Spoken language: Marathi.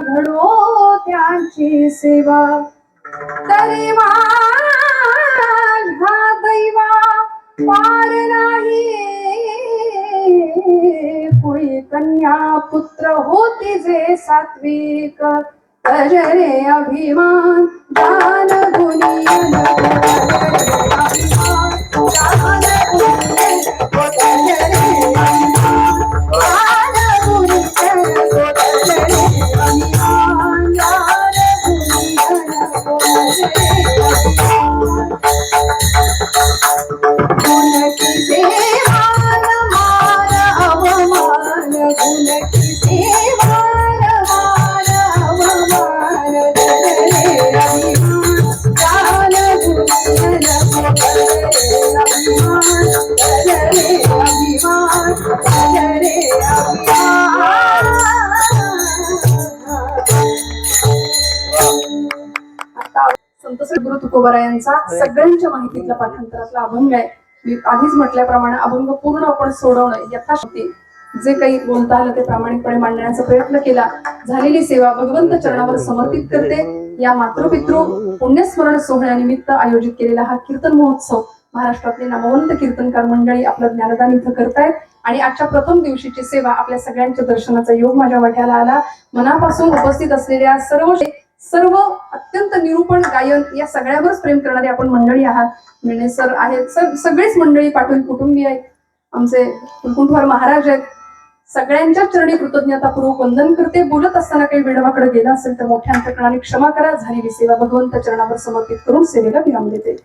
घडो त्यांची सेवा. तरी हा दैवा पार नाही. कुळी कन्या पुत्र होती जे सात्विक. अभिमान दान संत गुरु तुकोबारा यांचा सगळ्यांच्या माहितीतला पाठांतरातला अभंग आहे. मी आधीच म्हटल्याप्रमाणे अभंग पूर्ण आपण सोडवणं यथाशक्ती जे काही बोलता आलं ते प्रामाणिकपणे मांडण्याचा प्रयत्न केला. झालेली सेवा भगवंत चरणावर समर्पित करते. या मातृपितृ पुण्यस्मरण सोहळ्यानिमित्त आयोजित केलेला हा कीर्तन महोत्सव महाराष्ट्रातले नामवंत कीर्तनकार मंडळी आपलं ज्ञानदान इथं करतायत. आणि आजच्या प्रथम दिवशीची सेवा आपल्या सगळ्यांच्या दर्शनाचा योग माझ्या वाट्याला आला. मनापासून उपस्थित असलेल्या सर्व सर्व अत्यंत निरूपण गायन या सगळ्यावरच प्रेम करणारे आपण मंडळी आहात. मिळणे सर आहेत. सर सगळेच मंडळी पाटील कुटुंबीय आहेत. आमचे कुलकुंठवार महाराज आहेत. सगळ्यांच्या चरणी कृतज्ञतापूर्वक वंदन करते. बोलत असताना काही वेळवाकडे गेला असेल तर मोठ्या अंतकरणाने क्षमा करा. झालेली सेवा भगवंत चरणावर समर्पित करून सेवेला विराम देते.